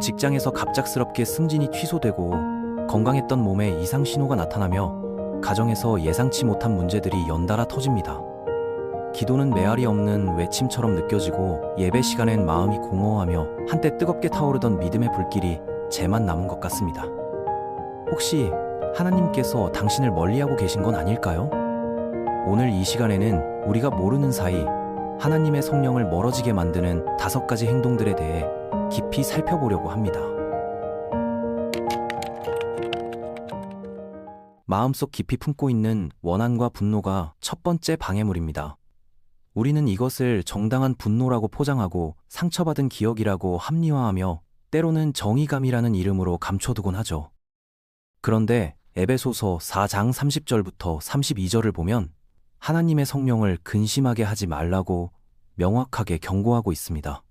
직장에서 갑작스럽게 승진이 취소되고 건강했던 몸에 이상 신호가 나타나며 가정에서 예상치 못한 문제들이 연달아 터집니다. 기도는 메아리 없는 외침처럼 느껴지고 예배 시간엔 마음이 공허하며 한때 뜨겁게 타오르던 믿음의 불길이 재만 남은 것 같습니다. 혹시 하나님께서 당신을 멀리하고 계신 건 아닐까요? 오늘 이 시간에는 우리가 모르는 사이 하나님의 성령을 멀어지게 만드는 다섯 가지 행동들에 대해 깊이 살펴보려고 합니다. 마음속 깊이 품고 있는 원한과 분노가 첫 번째 방해물입니다. 우리는 이것을 정당한 분노라고 포장하고 상처받은 기억이라고 합리화하며 때로는 정의감이라는 이름으로 감춰두곤 하죠. 그런데 에베소서 4장 30절부터 32절을 보면 하나님의 성령을 근심하게 하지 말라고 명확하게 경고하고 있습니다.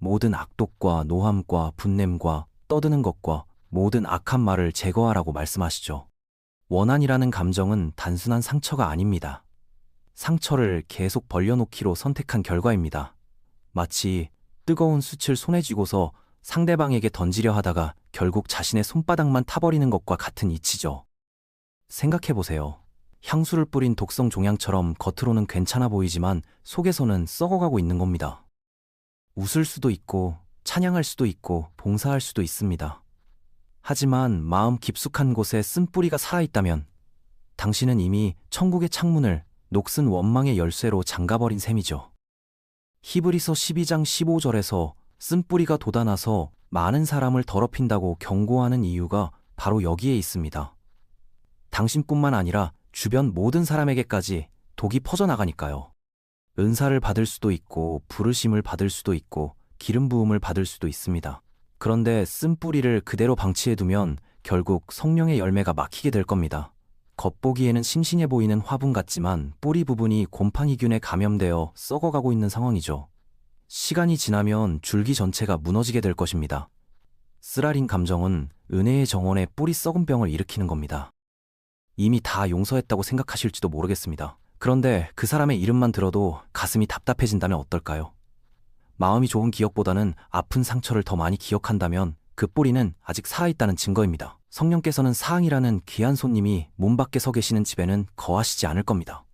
모든 악독과 노함과 분냄과 떠드는 것과 모든 악한 말을 제거하라고 말씀하시죠. 원한이라는 감정은 단순한 상처가 아닙니다. 상처를 계속 벌려놓기로 선택한 결과입니다. 마치 뜨거운 숯을 손에 쥐고서 상대방에게 던지려 하다가 결국 자신의 손바닥만 타버리는 것과 같은 이치죠. 생각해보세요. 향수를 뿌린 독성 종양처럼 겉으로는 괜찮아 보이지만 속에서는 썩어가고 있는 겁니다. 웃을 수도 있고, 찬양할 수도 있고, 봉사할 수도 있습니다. 하지만 마음 깊숙한 곳에 쓴뿌리가 살아있다면 당신은 이미 천국의 창문을 녹슨 원망의 열쇠로 잠가버린 셈이죠. 히브리서 12장 15절에서 쓴뿌리가 돋아나서 많은 사람을 더럽힌다고 경고하는 이유가 바로 여기에 있습니다. 당신뿐만 아니라 주변 모든 사람에게까지 독이 퍼져나가니까요. 은사를 받을 수도 있고, 부르심을 받을 수도 있고, 기름 부음을 받을 수도 있습니다. 그런데 쓴 뿌리를 그대로 방치해두면 결국 성령의 열매가 막히게 될 겁니다. 겉보기에는 싱싱해 보이는 화분 같지만 뿌리 부분이 곰팡이균에 감염되어 썩어가고 있는 상황이죠. 시간이 지나면 줄기 전체가 무너지게 될 것입니다. 쓰라린 감정은 은혜의 정원에 뿌리 썩은 병을 일으키는 겁니다. 이미 다 용서했다고 생각하실지도 모르겠습니다. 그런데 그 사람의 이름만 들어도 가슴이 답답해진다면 어떨까요? 마음이 좋은 기억보다는 아픈 상처를 더 많이 기억한다면 그 뿌리는 아직 살아있다는 증거입니다. 성령께서는 사항이라는 귀한 손님이 문 밖에 서 계시는 집에는 거하시지 않을 겁니다.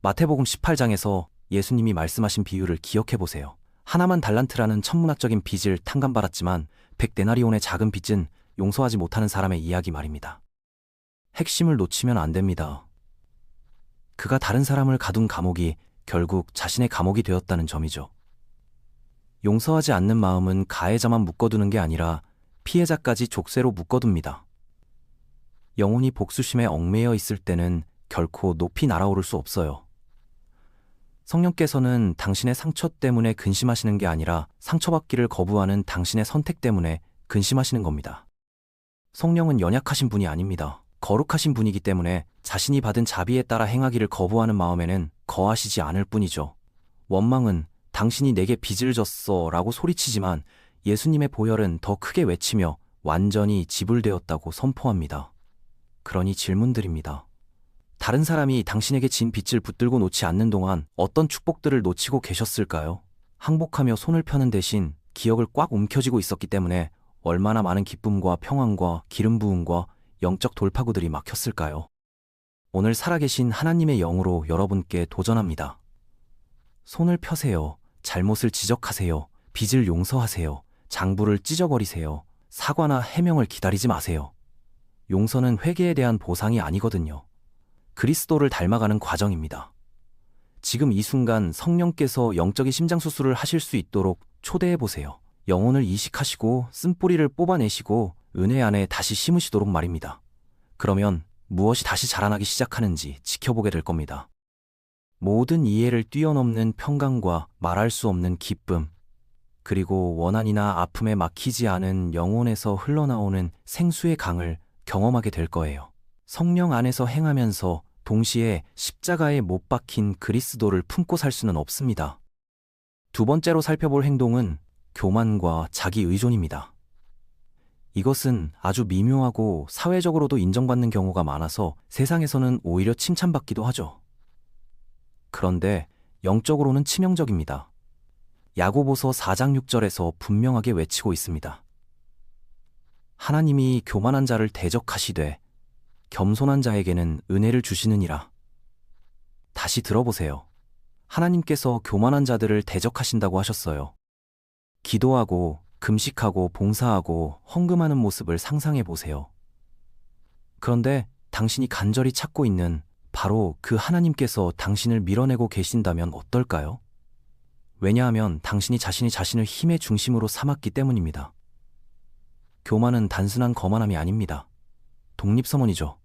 마태복음 18장에서 예수님이 말씀하신 비유를 기억해 보세요. 하나만 달란트라는 천문학적인 빚을 탕감받았지만 백데나리온의 작은 빚은 용서하지 못하는 사람의 이야기 말입니다. 핵심을 놓치면 안 됩니다. 그가 다른 사람을 가둔 감옥이 결국 자신의 감옥이 되었다는 점이죠. 용서하지 않는 마음은 가해자만 묶어두는 게 아니라 피해자까지 족쇄로 묶어둡니다. 영혼이 복수심에 얽매여 있을 때는 결코 높이 날아오를 수 없어요. 성령께서는 당신의 상처 때문에 근심하시는 게 아니라 상처받기를 거부하는 당신의 선택 때문에 근심하시는 겁니다. 성령은 연약하신 분이 아닙니다. 거룩하신 분이기 때문에 자신이 받은 자비에 따라 행하기를 거부하는 마음에는 거하시지 않을 뿐이죠. 원망은 당신이 내게 빚을 졌어 라고 소리치지만 예수님의 보혈은 더 크게 외치며 완전히 지불되었다고 선포합니다. 그러니 질문드립니다. 다른 사람이 당신에게 진 빚을 붙들고 놓지 않는 동안 어떤 축복들을 놓치고 계셨을까요? 항복하며 손을 펴는 대신 기억을 꽉 움켜쥐고 있었기 때문에 얼마나 많은 기쁨과 평안과 기름 부음과 영적 돌파구들이 막혔을까요? 오늘 살아계신 하나님의 영으로 여러분께 도전합니다. 손을 펴세요. 잘못을 지적하세요. 빚을 용서하세요. 장부를 찢어버리세요. 사과나 해명을 기다리지 마세요. 용서는 회개에 대한 보상이 아니거든요. 그리스도를 닮아가는 과정입니다. 지금 이 순간 성령께서 영적인 심장 수술을 하실 수 있도록 초대해 보세요. 영혼을 이식하시고 쓴뿌리를 뽑아내시고 은혜 안에 다시 심으시도록 말입니다. 그러면 무엇이 다시 자라나기 시작하는지 지켜보게 될 겁니다. 모든 이해를 뛰어넘는 평강과 말할 수 없는 기쁨, 그리고 원한이나 아픔에 막히지 않은 영혼에서 흘러나오는 생수의 강을 경험하게 될 거예요. 성령 안에서 행하면서 동시에 십자가에 못 박힌 그리스도를 품고 살 수는 없습니다. 두 번째로 살펴볼 행동은 교만과 자기 의존입니다. 이것은 아주 미묘하고 사회적으로도 인정받는 경우가 많아서 세상에서는 오히려 칭찬받기도 하죠. 그런데 영적으로는 치명적입니다. 야고보서 4장 6절에서 분명하게 외치고 있습니다. 하나님이 교만한 자를 대적하시되 겸손한 자에게는 은혜를 주시느니라. 다시 들어보세요. 하나님께서 교만한 자들을 대적하신다고 하셨어요. 기도하고 금식하고 봉사하고 헌금하는 모습을 상상해 보세요. 그런데 당신이 간절히 찾고 있는 바로 그 하나님께서 당신을 밀어내고 계신다면 어떨까요? 왜냐하면 당신이 자신이 자신을 힘의 중심으로 삼았기 때문입니다. 교만은 단순한 거만함이 아닙니다. 독립선언이죠.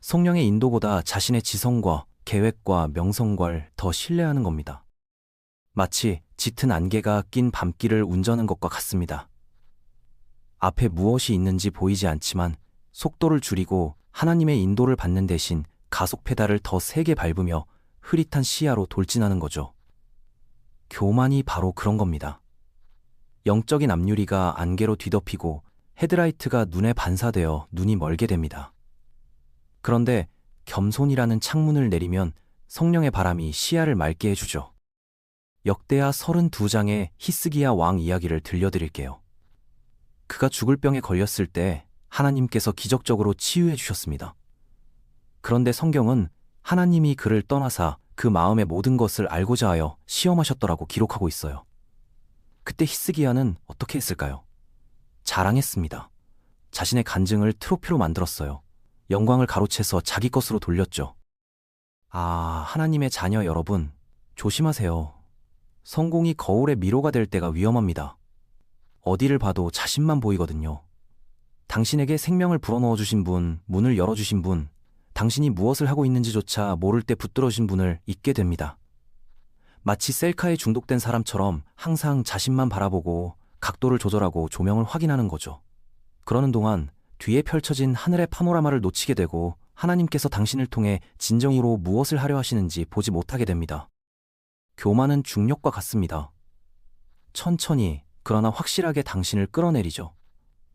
성령의 인도보다 자신의 지성과 계획과 명성과를 더 신뢰하는 겁니다. 마치 짙은 안개가 낀 밤길을 운전한 것과 같습니다. 앞에 무엇이 있는지 보이지 않지만 속도를 줄이고 하나님의 인도를 받는 대신 가속 페달을 더 세게 밟으며 흐릿한 시야로 돌진하는 거죠. 교만이 바로 그런 겁니다. 영적인 앞유리가 안개로 뒤덮이고 헤드라이트가 눈에 반사되어 눈이 멀게 됩니다. 그런데 겸손이라는 창문을 내리면 성령의 바람이 시야를 맑게 해주죠. 역대하 32장의 히스기야 왕 이야기를 들려드릴게요. 그가 죽을 병에 걸렸을 때 하나님께서 기적적으로 치유해 주셨습니다. 그런데 성경은 하나님이 그를 떠나사 그 마음의 모든 것을 알고자 하여 시험하셨더라고 기록하고 있어요. 그때 히스기야는 어떻게 했을까요? 자랑했습니다. 자신의 간증을 트로피로 만들었어요. 영광을 가로채서 자기 것으로 돌렸죠. 아, 하나님의 자녀 여러분, 조심하세요. 성공이 거울의 미로가 될 때가 위험합니다. 어디를 봐도 자신만 보이거든요. 당신에게 생명을 불어넣어 주신 분, 문을 열어 주신 분, 당신이 무엇을 하고 있는지조차 모를 때 붙들어진 분을 잊게 됩니다. 마치 셀카에 중독된 사람처럼 항상 자신만 바라보고 각도를 조절하고 조명을 확인하는 거죠. 그러는 동안 뒤에 펼쳐진 하늘의 파노라마를 놓치게 되고 하나님께서 당신을 통해 진정으로 무엇을 하려 하시는지 보지 못하게 됩니다. 교만은 중력과 같습니다. 천천히, 그러나 확실하게 당신을 끌어내리죠.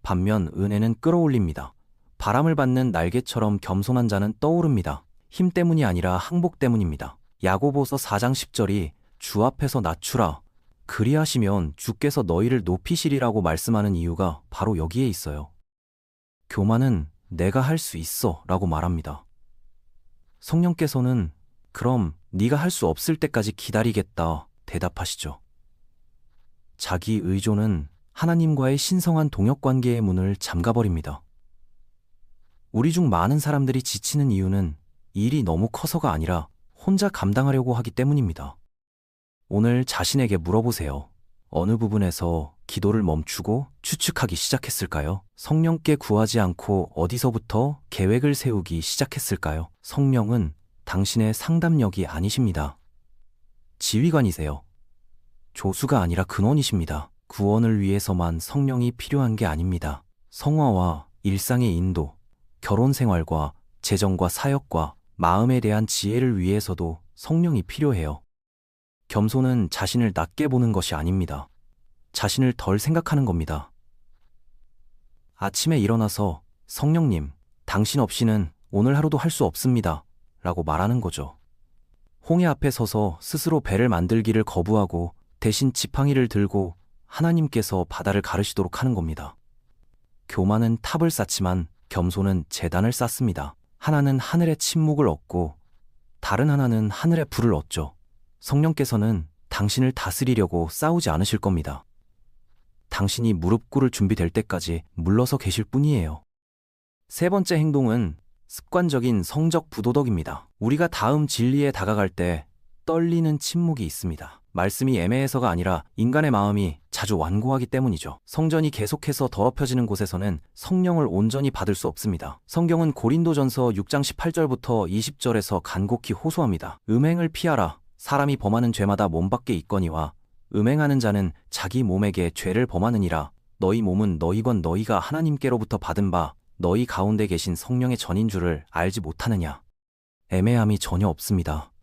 반면 은혜는 끌어올립니다. 바람을 받는 날개처럼 겸손한 자는 떠오릅니다. 힘 때문이 아니라 항복 때문입니다. 야고보서 4장 10절이 주 앞에서 낮추라. 그리하시면 주께서 너희를 높이시리라고 말씀하는 이유가 바로 여기에 있어요. 교만은 내가 할 수 있어 라고 말합니다. 성령께서는 그럼 네가 할 수 없을 때까지 기다리겠다 대답하시죠. 자기 의존은 하나님과의 신성한 동역 관계의 문을 잠가버립니다. 우리 중 많은 사람들이 지치는 이유는 일이 너무 커서가 아니라 혼자 감당하려고 하기 때문입니다. 오늘 자신에게 물어보세요. 어느 부분에서 기도를 멈추고 추측하기 시작했을까요? 성령께 구하지 않고 어디서부터 계획을 세우기 시작했을까요? 성령은 당신의 상담력이 아니십니다. 지휘관이세요. 조수가 아니라 근원이십니다. 구원을 위해서만 성령이 필요한 게 아닙니다. 성화와 일상의 인도, 결혼 생활과 재정과 사역과 마음에 대한 지혜를 위해서도 성령이 필요해요. 겸손은 자신을 낮게 보는 것이 아닙니다. 자신을 덜 생각하는 겁니다. 아침에 일어나서 성령님, 당신 없이는 오늘 하루도 할 수 없습니다. 라고 말하는 거죠. 홍해 앞에 서서 스스로 배를 만들기를 거부하고 대신 지팡이를 들고 하나님께서 바다를 가르시도록 하는 겁니다. 교만은 탑을 쌓지만 겸손은 재단을 쌓습니다. 하나는 하늘의 침묵을 얻고 다른 하나는 하늘의 불을 얻죠. 성령께서는 당신을 다스리려고 싸우지 않으실 겁니다. 당신이 무릎 꿇을 준비될 때까지 물러서 계실 뿐이에요. 세 번째 행동은 습관적인 성적 부도덕입니다. 우리가 다음 진리에 다가갈 때 떨리는 침묵이 있습니다. 말씀이 애매해서가 아니라 인간의 마음이 자주 완고하기 때문이죠. 성전이 계속해서 더럽혀지는 곳에서는 성령을 온전히 받을 수 없습니다. 성경은 고린도전서 6장 18절부터 20절에서 간곡히 호소합니다. 음행을 피하라. 사람이 범하는 죄마다 몸 밖에 있거니와 음행하는 자는 자기 몸에게 죄를 범하느니라. 너희 몸은 너희건 너희가 하나님께로부터 받은 바 너희 가운데 계신 성령의 전인 줄을 알지 못하느냐. 애매함이 전혀 없습니다.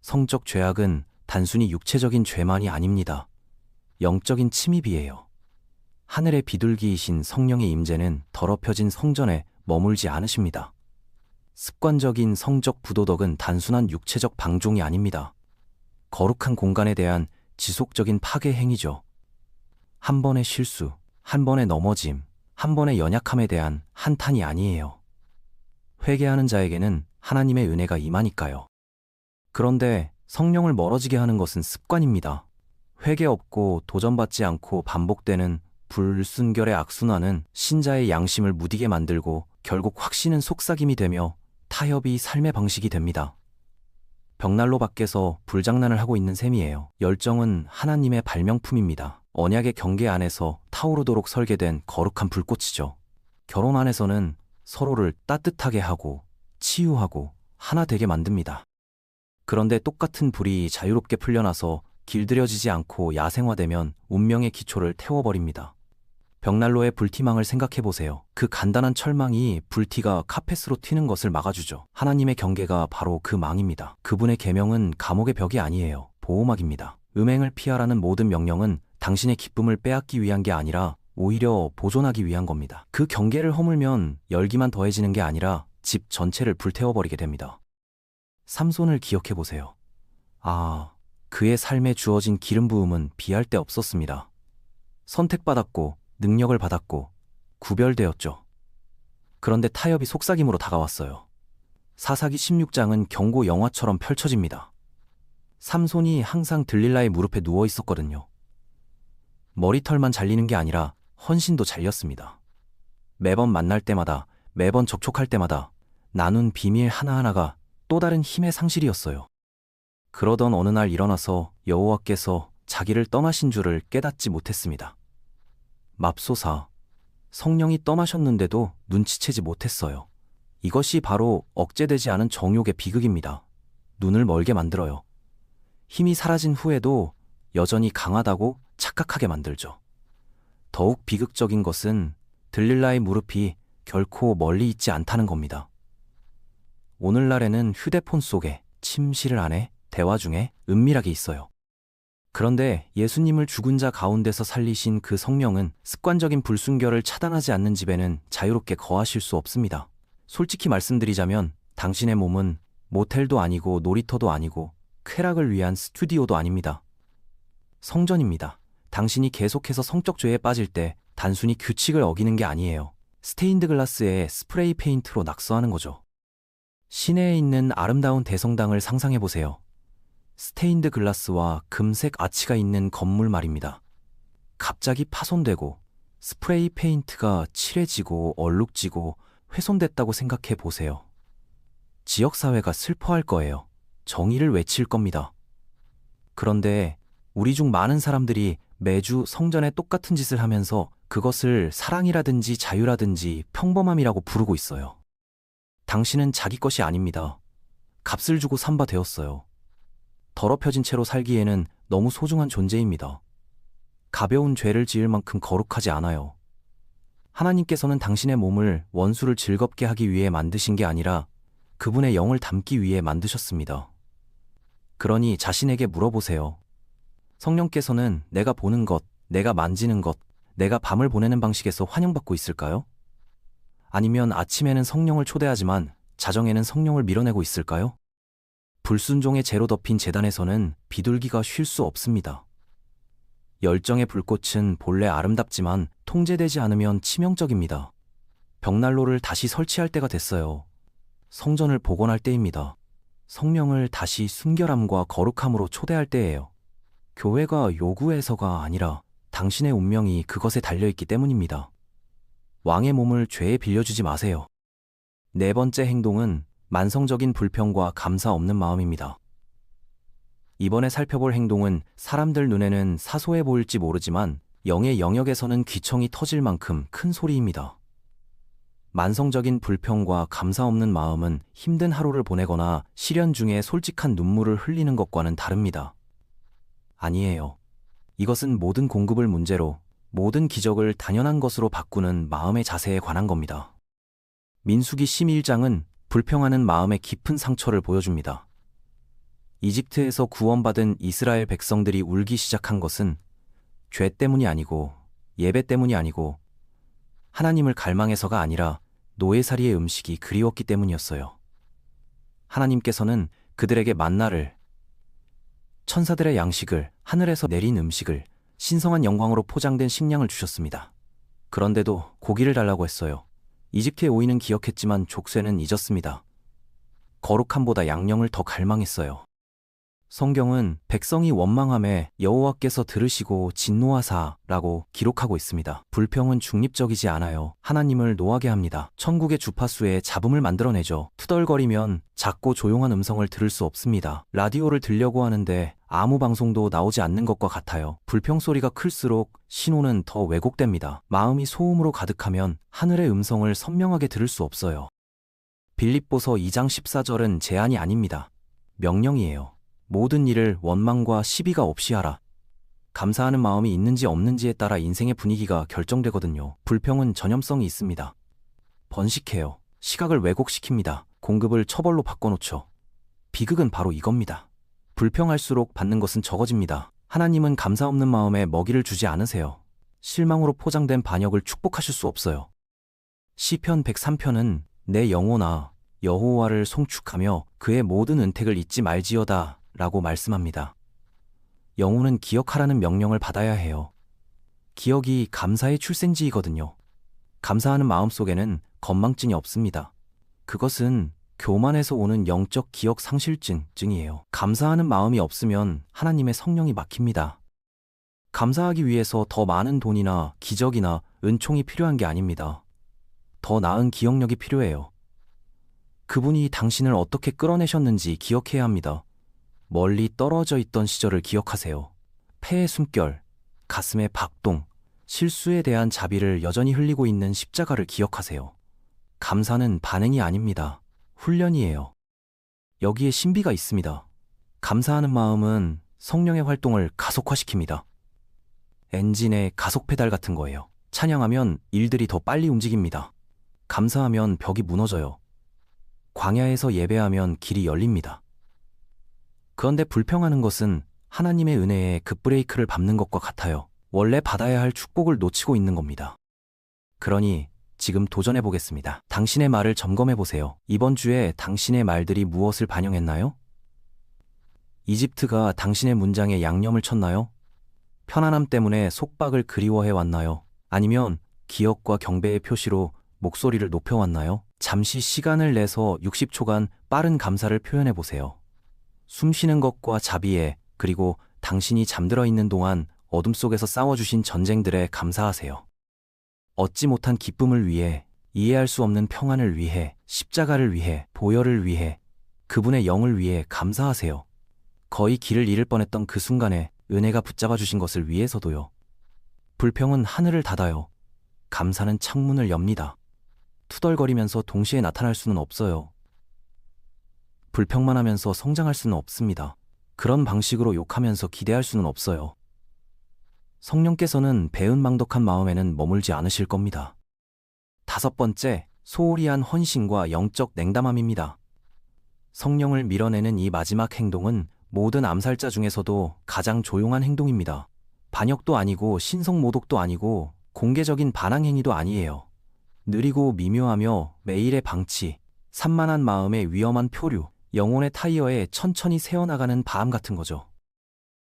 성적 죄악은 단순히 육체적인 죄만이 아닙니다. 영적인 침입이에요. 하늘의 비둘기이신 성령의 임재는 더럽혀진 성전에 머물지 않으십니다. 습관적인 성적 부도덕은 단순한 육체적 방종이 아닙니다. 거룩한 공간에 대한 지속적인 파괴 행위죠. 한 번의 실수, 한 번의 넘어짐, 한 번의 연약함에 대한 한탄이 아니에요. 회개하는 자에게는 하나님의 은혜가 임하니까요. 그런데 성령을 멀어지게 하는 것은 습관입니다. 회개 없고 도전받지 않고 반복되는 불순결의 악순환은 신자의 양심을 무디게 만들고 결국 확신은 속삭임이 되며 타협이 삶의 방식이 됩니다. 벽난로 밖에서 불장난을 하고 있는 셈이에요. 열정은 하나님의 발명품입니다. 언약의 경계 안에서 타오르도록 설계된 거룩한 불꽃이죠. 결혼 안에서는 서로를 따뜻하게 하고 치유하고 하나 되게 만듭니다. 그런데 똑같은 불이 자유롭게 풀려나서 길들여지지 않고 야생화되면 운명의 기초를 태워버립니다. 벽난로의 불티망을 생각해 보세요. 그 간단한 철망이 불티가 카펫으로 튀는 것을 막아주죠. 하나님의 경계가 바로 그 망입니다. 그분의 계명은 감옥의 벽이 아니에요. 보호막입니다. 음행을 피하라는 모든 명령은 당신의 기쁨을 빼앗기 위한 게 아니라 오히려 보존하기 위한 겁니다. 그 경계를 허물면 열기만 더해지는 게 아니라 집 전체를 불태워버리게 됩니다. 삼손을 기억해 보세요. 아, 그의 삶에 주어진 기름 부음은 비할 데 없었습니다. 선택받았고 능력을 받았고 구별되었죠. 그런데 타협이 속삭임으로 다가왔어요. 사사기 16장은 경고 영화처럼 펼쳐집니다. 삼손이 항상 들릴라의 무릎에 누워 있었거든요. 머리털만 잘리는 게 아니라 헌신도 잘렸습니다. 매번 만날 때마다, 매번 접촉할 때마다 나눈 비밀 하나하나가 또 다른 힘의 상실이었어요. 그러던 어느 날 일어나서 여호와께서 자기를 떠나신 줄을 깨닫지 못했습니다. 맙소사, 성령이 떠나셨는데도 눈치채지 못했어요. 이것이 바로 억제되지 않은 정욕의 비극입니다. 눈을 멀게 만들어요. 힘이 사라진 후에도 여전히 강하다고 착각하게 만들죠. 더욱 비극적인 것은 들릴라의 무릎이 결코 멀리 있지 않다는 겁니다. 오늘날에는 휴대폰 속에 침실 안에 대화 중에 은밀하게 있어요. 그런데 예수님을 죽은 자 가운데서 살리신 그 성령은 습관적인 불순결을 차단하지 않는 집에는 자유롭게 거하실 수 없습니다. 솔직히 말씀드리자면 당신의 몸은 모텔도 아니고 놀이터도 아니고 쾌락을 위한 스튜디오도 아닙니다. 성전입니다. 당신이 계속해서 성적 죄에 빠질 때 단순히 규칙을 어기는 게 아니에요. 스테인드 글라스에 스프레이 페인트로 낙서하는 거죠. 시내에 있는 아름다운 대성당을 상상해 보세요. 스테인드 글라스와 금색 아치가 있는 건물 말입니다. 갑자기 파손되고 스프레이 페인트가 칠해지고 얼룩지고 훼손됐다고 생각해 보세요. 지역사회가 슬퍼할 거예요. 정의를 외칠 겁니다. 그런데 우리 중 많은 사람들이 매주 성전에 똑같은 짓을 하면서 그것을 사랑이라든지 자유라든지 평범함이라고 부르고 있어요. 당신은 자기 것이 아닙니다. 값을 주고 삼바 되었어요. 더럽혀진 채로 살기에는 너무 소중한 존재입니다. 가벼운 죄를 지을 만큼 거룩하지 않아요. 하나님께서는 당신의 몸을 원수를 즐겁게 하기 위해 만드신 게 아니라 그분의 영을 담기 위해 만드셨습니다. 그러니 자신에게 물어보세요. 성령께서는 내가 보는 것, 내가 만지는 것, 내가 밤을 보내는 방식에서 환영받고 있을까요? 아니면 아침에는 성령을 초대하지만 자정에는 성령을 밀어내고 있을까요? 불순종의 재로 덮인 재단에서는 비둘기가 쉴 수 없습니다. 열정의 불꽃은 본래 아름답지만 통제되지 않으면 치명적입니다. 벽난로를 다시 설치할 때가 됐어요. 성전을 복원할 때입니다. 성령을 다시 순결함과 거룩함으로 초대할 때예요. 교회가 요구해서가 아니라 당신의 운명이 그것에 달려있기 때문입니다. 왕의 몸을 죄에 빌려주지 마세요. 네 번째 행동은 만성적인 불평과 감사 없는 마음입니다. 이번에 살펴볼 행동은 사람들 눈에는 사소해 보일지 모르지만 영의 영역에서는 귀청이 터질 만큼 큰 소리입니다. 만성적인 불평과 감사 없는 마음은 힘든 하루를 보내거나 시련 중에 솔직한 눈물을 흘리는 것과는 다릅니다. 아니에요. 이것은 모든 공급을 문제로 모든 기적을 당연한 것으로 바꾸는 마음의 자세에 관한 겁니다. 민수기 11장은 불평하는 마음의 깊은 상처를 보여줍니다. 이집트에서 구원받은 이스라엘 백성들이 울기 시작한 것은 죄 때문이 아니고 예배 때문이 아니고 하나님을 갈망해서가 아니라 노예살이의 음식이 그리웠기 때문이었어요. 하나님께서는 그들에게 만나를 천사들의 양식을, 하늘에서 내린 음식을, 신성한 영광으로 포장된 식량을 주셨습니다. 그런데도 고기를 달라고 했어요. 이집트의 오이는 기억했지만 족쇄는 잊었습니다. 거룩함보다 양념을 더 갈망했어요. 성경은 백성이 원망함에 여호와께서 들으시고 진노하사라고 기록하고 있습니다. 불평은 중립적이지 않아요. 하나님을 노하게 합니다. 천국의 주파수에 잡음을 만들어내죠. 투덜거리면 작고 조용한 음성을 들을 수 없습니다. 라디오를 들려고 하는데 아무 방송도 나오지 않는 것과 같아요. 불평 소리가 클수록 신호는 더 왜곡됩니다. 마음이 소음으로 가득하면 하늘의 음성을 선명하게 들을 수 없어요. 빌립보서 2장 14절은 제안이 아닙니다. 명령이에요. 모든 일을 원망과 시비가 없이 하라. 감사하는 마음이 있는지 없는지에 따라 인생의 분위기가 결정되거든요. 불평은 전염성이 있습니다. 번식해요. 시각을 왜곡시킵니다. 공급을 처벌로 바꿔놓죠. 비극은 바로 이겁니다. 불평할수록 받는 것은 적어집니다. 하나님은 감사 없는 마음에 먹이를 주지 않으세요. 실망으로 포장된 반역을 축복하실 수 없어요. 시편 103편은 내 영혼아 여호와를 송축하며 그의 모든 은택을 잊지 말지어다 라고 말씀합니다. 영혼은 기억하라는 명령을 받아야 해요. 기억이 감사의 출생지이거든요. 감사하는 마음 속에는 건망증이 없습니다. 그것은 교만에서 오는 영적 기억 상실증 증이에요. 감사하는 마음이 없으면 하나님의 성령이 막힙니다. 감사하기 위해서 더 많은 돈이나 기적이나 은총이 필요한 게 아닙니다. 더 나은 기억력이 필요해요. 그분이 당신을 어떻게 끌어내셨는지 기억해야 합니다. 멀리 떨어져 있던 시절을 기억하세요. 폐의 숨결, 가슴의 박동, 실수에 대한 자비를 여전히 흘리고 있는 십자가를 기억하세요. 감사는 반응이 아닙니다. 훈련이에요. 여기에 신비가 있습니다. 감사하는 마음은 성령의 활동을 가속화시킵니다. 엔진의 가속 페달 같은 거예요. 찬양하면 일들이 더 빨리 움직입니다. 감사하면 벽이 무너져요. 광야에서 예배하면 길이 열립니다. 그런데 불평하는 것은 하나님의 은혜에 급브레이크를 밟는 것과 같아요. 원래 받아야 할 축복을 놓치고 있는 겁니다. 그러니 지금 도전해 보겠습니다. 당신의 말을 점검해 보세요. 이번 주에 당신의 말들이 무엇을 반영했나요? 이집트가 당신의 문장에 양념을 쳤나요? 편안함 때문에 속박을 그리워해 왔나요? 아니면 기억과 경배의 표시로 목소리를 높여왔나요? 잠시 시간을 내서 60초간 빠른 감사를 표현해 보세요. 숨 쉬는 것과 자비에 그리고 당신이 잠들어 있는 동안 어둠 속에서 싸워주신 전쟁들에 감사하세요. 얻지 못한 기쁨을 위해, 이해할 수 없는 평안을 위해, 십자가를 위해, 보혈을 위해, 그분의 영을 위해 감사하세요. 거의 길을 잃을 뻔했던 그 순간에 은혜가 붙잡아 주신 것을 위해서도요. 불평은 하늘을 닫아요. 감사는 창문을 엽니다. 투덜거리면서 동시에 나타날 수는 없어요. 불평만 하면서 성장할 수는 없습니다. 그런 방식으로 욕하면서 기대할 수는 없어요. 성령께서는 배은망덕한 마음에는 머물지 않으실 겁니다. 다섯 번째, 소홀히 한 헌신과 영적 냉담함입니다. 성령을 밀어내는 이 마지막 행동은 모든 암살자 중에서도 가장 조용한 행동입니다. 반역도 아니고 신성 모독도 아니고 공개적인 반항 행위도 아니에요. 느리고 미묘하며 매일의 방치, 산만한 마음의 위험한 표류, 영혼의 타이어에 천천히 새어나가는 바람 같은 거죠.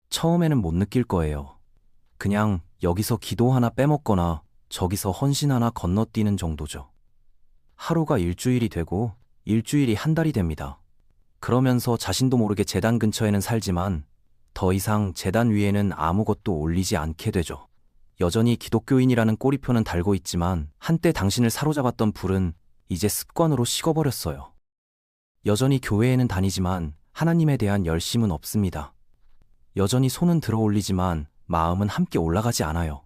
처음에는 못 느낄 거예요. 그냥 여기서 기도 하나 빼먹거나 저기서 헌신 하나 건너뛰는 정도죠. 하루가 일주일이 되고 일주일이 한 달이 됩니다. 그러면서 자신도 모르게 재단 근처에는 살지만 더 이상 재단 위에는 아무것도 올리지 않게 되죠. 여전히 기독교인이라는 꼬리표는 달고 있지만 한때 당신을 사로잡았던 불은 이제 습관으로 식어버렸어요. 여전히 교회에는 다니지만 하나님에 대한 열심은 없습니다. 여전히 손은 들어 올리지만 마음은 함께 올라가지 않아요.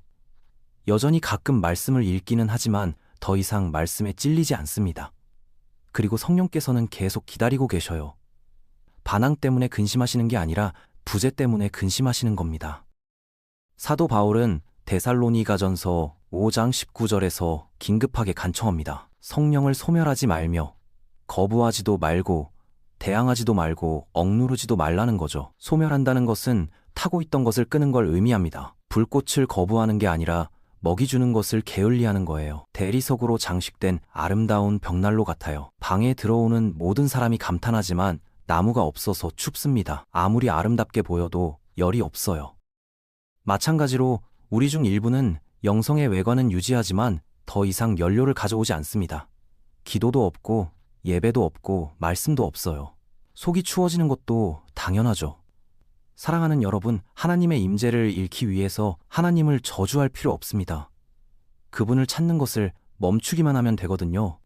여전히 가끔 말씀을 읽기는 하지만 더 이상 말씀에 찔리지 않습니다. 그리고 성령께서는 계속 기다리고 계셔요. 반항 때문에 근심하시는 게 아니라 부재 때문에 근심하시는 겁니다. 사도 바울은 데살로니가전서 5장 19절에서 긴급하게 간청합니다. 성령을 소멸하지 말며 거부하지도 말고 대항하지도 말고 억누르지도 말라는 거죠. 소멸한다는 것은 타고 있던 것을 끄는 걸 의미합니다. 불꽃을 거부하는 게 아니라 먹이 주는 것을 게을리하는 거예요. 대리석으로 장식된 아름다운 벽난로 같아요. 방에 들어오는 모든 사람이 감탄하지만 나무가 없어서 춥습니다. 아무리 아름답게 보여도 열이 없어요. 마찬가지로 우리 중 일부는 영성의 외관은 유지하지만 더 이상 연료를 가져오지 않습니다. 기도도 없고 예배도 없고 말씀도 없어요. 속이 추워지는 것도 당연하죠. 사랑하는 여러분, 하나님의 임재를 잃기 위해서 하나님을 저주할 필요 없습니다. 그분을 찾는 것을 멈추기만 하면 되거든요.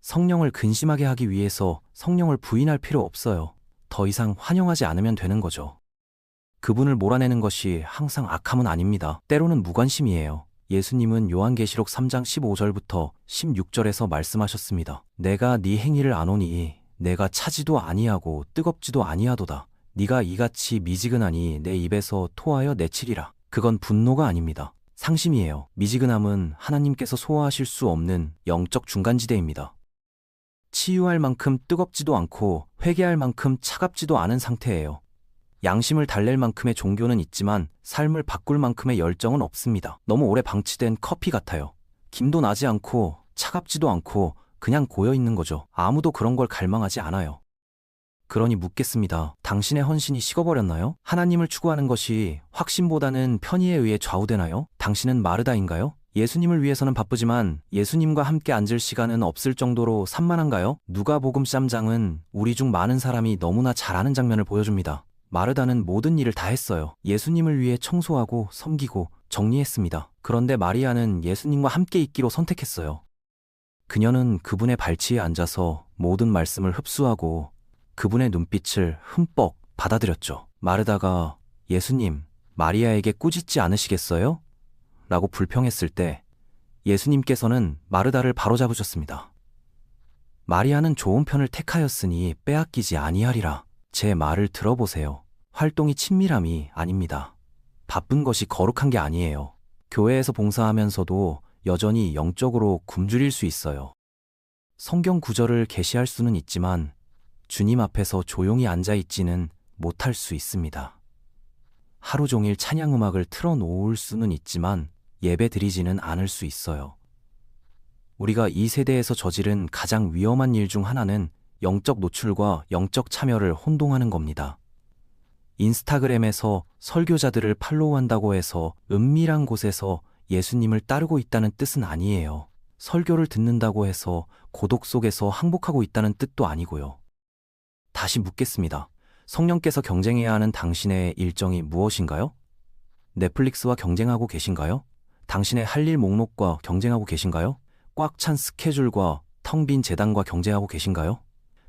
성령을 근심하게 하기 위해서 성령을 부인할 필요 없어요. 더 이상 환영하지 않으면 되는 거죠. 그분을 몰아내는 것이 항상 악함은 아닙니다. 때로는 무관심이에요. 예수님은 요한계시록 3장 15절부터 16절에서 말씀하셨습니다. 내가 네 행위를 아노니 내가 차지도 아니하고 뜨겁지도 아니하도다. 네가 이같이 미지근하니 내 입에서 토하여 내치리라. 그건 분노가 아닙니다. 상심이에요. 미지근함은 하나님께서 소화하실 수 없는 영적 중간지대입니다. 치유할 만큼 뜨겁지도 않고 회개할 만큼 차갑지도 않은 상태예요. 양심을 달랠 만큼의 종교는 있지만 삶을 바꿀 만큼의 열정은 없습니다. 너무 오래 방치된 커피 같아요. 김도 나지 않고 차갑지도 않고 그냥 고여 있는 거죠. 아무도 그런 걸 갈망하지 않아요. 그러니 묻겠습니다. 당신의 헌신이 식어버렸나요? 하나님을 추구하는 것이 확신보다는 편의에 의해 좌우되나요? 당신은 마르다인가요? 예수님을 위해서는 바쁘지만 예수님과 함께 앉을 시간은 없을 정도로 산만한가요? 누가복음 3장은 우리 중 많은 사람이 너무나 잘 아는 장면을 보여줍니다. 마르다는 모든 일을 다 했어요. 예수님을 위해 청소하고 섬기고 정리했습니다. 그런데 마리아는 예수님과 함께 있기로 선택했어요. 그녀는 그분의 발치에 앉아서 모든 말씀을 흡수하고 그분의 눈빛을 흠뻑 받아들였죠. 마르다가 예수님, 마리아에게 꾸짖지 않으시겠어요? 라고 불평했을 때 예수님께서는 마르다를 바로잡으셨습니다. 마리아는 좋은 편을 택하였으니 빼앗기지 아니하리라. 제 말을 들어보세요. 활동이 친밀함이 아닙니다. 바쁜 것이 거룩한 게 아니에요. 교회에서 봉사하면서도 여전히 영적으로 굶주릴 수 있어요. 성경 구절을 계시할 수는 있지만 주님 앞에서 조용히 앉아 있지는 못할 수 있습니다. 하루 종일 찬양 음악을 틀어 놓을 수는 있지만 예배 드리지는 않을 수 있어요. 우리가 이 세대에서 저지른 가장 위험한 일 중 하나는 영적 노출과 영적 참여를 혼동하는 겁니다. 인스타그램에서 설교자들을 팔로우한다고 해서 은밀한 곳에서 예수님을 따르고 있다는 뜻은 아니에요. 설교를 듣는다고 해서 고독 속에서 항복하고 있다는 뜻도 아니고요. 다시 묻겠습니다. 성령께서 경쟁해야 하는 당신의 일정이 무엇인가요? 넷플릭스와 경쟁하고 계신가요? 당신의 할 일 목록과 경쟁하고 계신가요? 꽉 찬 스케줄과 텅 빈 재단과 경쟁하고 계신가요?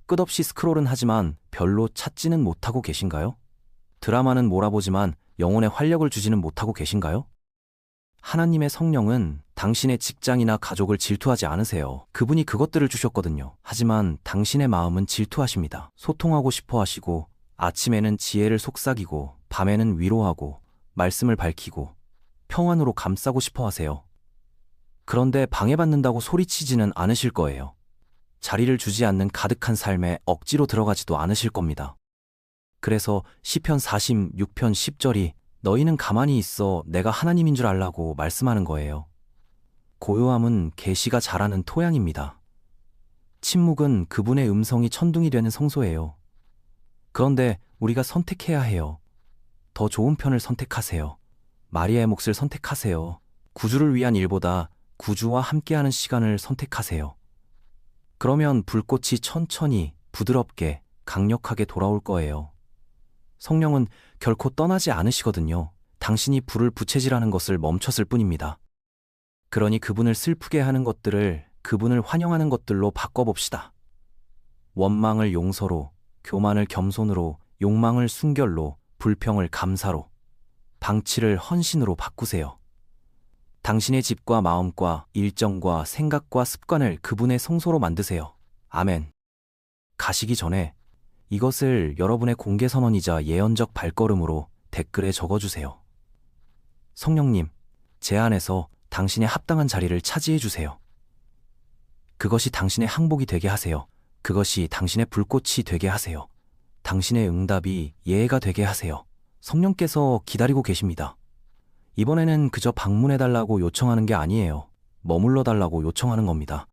끝없이 스크롤은 하지만 별로 찾지는 못하고 계신가요? 드라마는 몰아보지만 영혼에 활력을 주지는 못하고 계신가요? 하나님의 성령은 당신의 직장이나 가족을 질투하지 않으세요. 그분이 그것들을 주셨거든요. 하지만 당신의 마음은 질투하십니다. 소통하고 싶어 하시고, 아침에는 지혜를 속삭이고, 밤에는 위로하고, 말씀을 밝히고, 평안으로 감싸고 싶어 하세요. 그런데 방해받는다고 소리치지는 않으실 거예요. 자리를 주지 않는 가득한 삶에 억지로 들어가지도 않으실 겁니다. 그래서 시편 46편 10절이 너희는 가만히 있어 내가 하나님인 줄 알라고 말씀하는 거예요. 고요함은 계시가 자라는 토양입니다. 침묵은 그분의 음성이 천둥이 되는 성소예요. 그런데 우리가 선택해야 해요. 더 좋은 편을 선택하세요. 마리아의 몫을 선택하세요. 구주를 위한 일보다 구주와 함께하는 시간을 선택하세요. 그러면 불꽃이 천천히, 부드럽게, 강력하게 돌아올 거예요. 성령은 결코 떠나지 않으시거든요. 당신이 불을 부채질하는 것을 멈췄을 뿐입니다. 그러니 그분을 슬프게 하는 것들을 그분을 환영하는 것들로 바꿔봅시다. 원망을 용서로, 교만을 겸손으로, 욕망을 순결로, 불평을 감사로, 방치를 헌신으로 바꾸세요. 당신의 집과 마음과 일정과 생각과 습관을 그분의 성소로 만드세요. 아멘. 가시기 전에 이것을 여러분의 공개 선언이자 예언적 발걸음으로 댓글에 적어주세요. 성령님, 제 안에서 당신의 합당한 자리를 차지해 주세요. 그것이 당신의 항복이 되게 하세요. 그것이 당신의 불꽃이 되게 하세요. 당신의 응답이 예가 되게 하세요. 성령께서 기다리고 계십니다. 이번에는 그저 방문해달라고 요청하는 게 아니에요. 머물러 달라고 요청하는 겁니다.